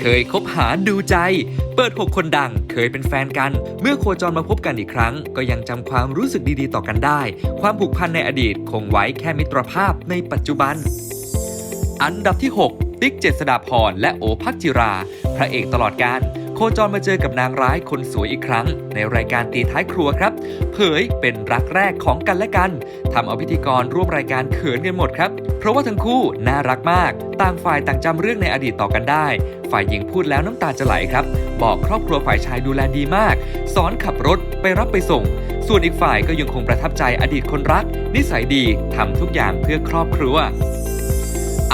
เคยคบหาดูใจ เปิด6คนดัง เคยเป็นแฟนกัน เมื่อโคจรมาพบกันอีกครั้ง ก็ยังจำความรู้สึกดีๆต่อกันได้ ความผูกพันในอดีตคงไว้แค่มิตรภาพในปัจจุบัน อันดับที่ 6 ติ๊กเจษดาพรและโอภักจิรา พระเอกตลอดการโคจรมาเจอกับนางร้ายคนสวยอีกครั้ง ในรายการตีท้ายครัวครับ เผยเป็นรักแรกของกันและกันทำเอาพิธีกรร่วมรายการเขินกันหมดครับ เพราะว่าทั้งคู่น่ารักมาก ต่างฝ่ายต่างจำเรื่องในอดีตต่อกันได้ ฝ่ายหญิงพูดแล้วน้ำตาจะไหลครับ บอกครอบครัวฝ่ายชายดูแลดีมาก สอนขับรถไปรับไปส่ง ส่วนอีกฝ่ายก็ยังคงประทับใจอดีตคนรัก นิสัยดีทำทุกอย่างเพื่อครอบครัว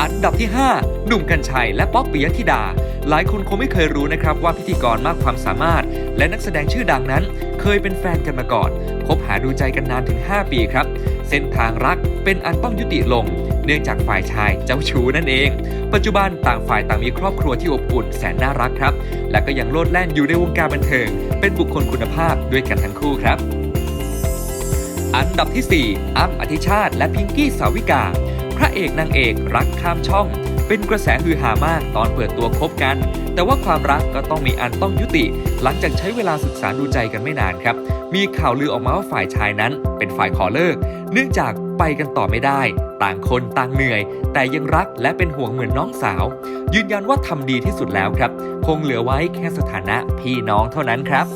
อันดับที่ 5 หนุ่มกัญชัยและป๊อกปิยธิดา หลายคนคงไม่เคยรู้นะครับว่าพิธีกรมากความสามารถ และนักแสดงชื่อดังนั้น เคยเป็นแฟนกันมาก่อน คบหาดูใจกันนานถึง 5 ปีครับ เส้นทางรักเป็นอันต้องยุติลง เนื่องจากฝ่ายชายเจ้าชู้นั่นเอง ปัจจุบันต่างฝ่ายต่างมีครอบครัวที่อบอุ่นแสนน่ารักครับ และก็ยังโลดแล่นอยู่ในวงการบันเทิง เป็นบุคคลคุณภาพด้วยกันทั้งคู่ครับ อันดับที่ 4 อ้ำอธิชาติ และพิงกี้สาวิกา พระเอกนางเอกรักข้ามช่อง เป็นกระแสฮือฮามากตอนเปิดตัวคบกัน แต่ว่าความรักก็ต้องมีอันต้องยุติ หลังจากใช้เวลาศึกษาดูใจกันไม่นานครับ มีข่าวลือออกมาว่าฝ่ายชายนั้น เป็นฝ่ายขอเลิก เนื่องจากไปกันต่อไม่ได้ ต่างคนต่างเหนื่อย แต่ยังรักและเป็นห่วงเหมือนน้องสาว ยืนยันว่าทำดีที่สุดแล้วครับ คงเหลือไว้แค่สถานะพี่น้องเท่านั้นครับ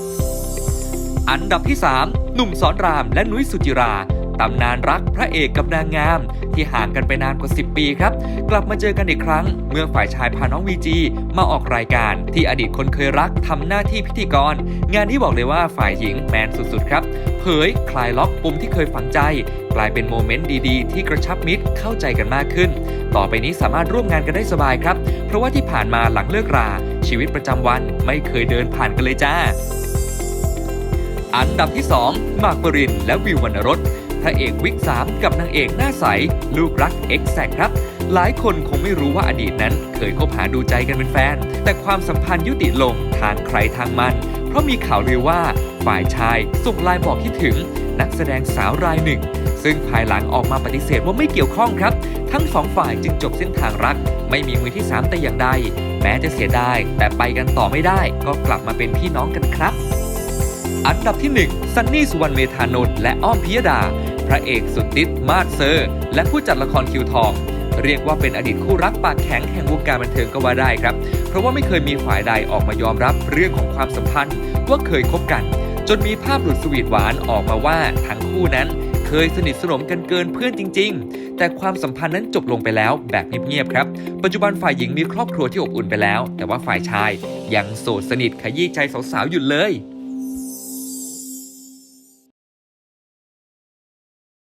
อันดับที่ 3 หนุ่มสอนรามและนุ้ยสุจิรา ตำนานรักพระเอกกับนางงาม ที่ห่างกันไปนานกว่า 10 ปีครับ กลับมาเจอกันอีกครั้ง เมื่อฝ่ายชายพาน้องวีจีมาออกรายการ ที่อดีตคนเคยรักทำหน้าที่พิธีกร งานนี้บอกเลยว่าฝ่ายหญิงแมนสุดๆครับ เผยคลายล็อกปุ่มที่เคยฝังใจ กลายเป็นโมเมนต์ดีๆ ที่กระชับมิตรเข้าใจกันมากขึ้น ต่อไปนี้สามารถร่วมงานกันได้สบายครับ เพราะว่าที่ผ่านมาหลังเลิกรา ชีวิตประจำวันไม่เคยเดินผ่านกันเลยจ้าอันดับที่2หมากปรินและวิววรรณรส พระเอกวิก3กับนางเอกหน้าใส ลูกรักเอ็กแซกครับ หลายคนคงไม่รู้ว่าอดีตนั้น เคยคบหาดูใจกันเป็นแฟน แต่ความสัมพันธ์ยุติลงทางใครทางมัน เพราะมีข่าวลือว่าฝ่ายชายส่งไลน์บอกคิดถึง นักแสดงสาวรายหนึ่ง ซึ่งภายหลังออกมาปฏิเสธว่าไม่เกี่ยวข้องครับ ทั้งสองฝ่ายจึงจบเส้นทางรัก ไม่มีมือที่สามแต่อย่างใด แม้จะเสียดายแต่ไปกันต่อไม่ได้ ก็กลับมาเป็นพี่น้องกันครับอันดับที่ 1 ซันนี่สุวรรณเมธานนท์และอ้อมพิยดา พระเอกสุดติดมาดเซอร์ และผู้จัดละครคิวทองเรียกว่าเป็นอดีตคู่รักปากแข็งแห่งวงการบันเทิงก็ว่าได้ครับ เพราะว่าไม่เคยมีฝ่ายใดออกมายอมรับเรื่องของความสัมพันธ์ว่าเคยคบกัน จนมีภาพหลุดสวีทหวานออกมาว่าทั้งคู่นั้น เคยสนิทสนมกันเกินเพื่อนจริง ๆ แต่ความสัมพันธ์นั้นจบลงไปแล้วแบบเงียบๆครับ ปัจจุบันฝ่ายหญิงมีครอบครัวที่อบอุ่นไปแล้ว แต่ว่าฝ่ายชายยังโสดสนิทขยี้ใจสาวๆอยู่เลย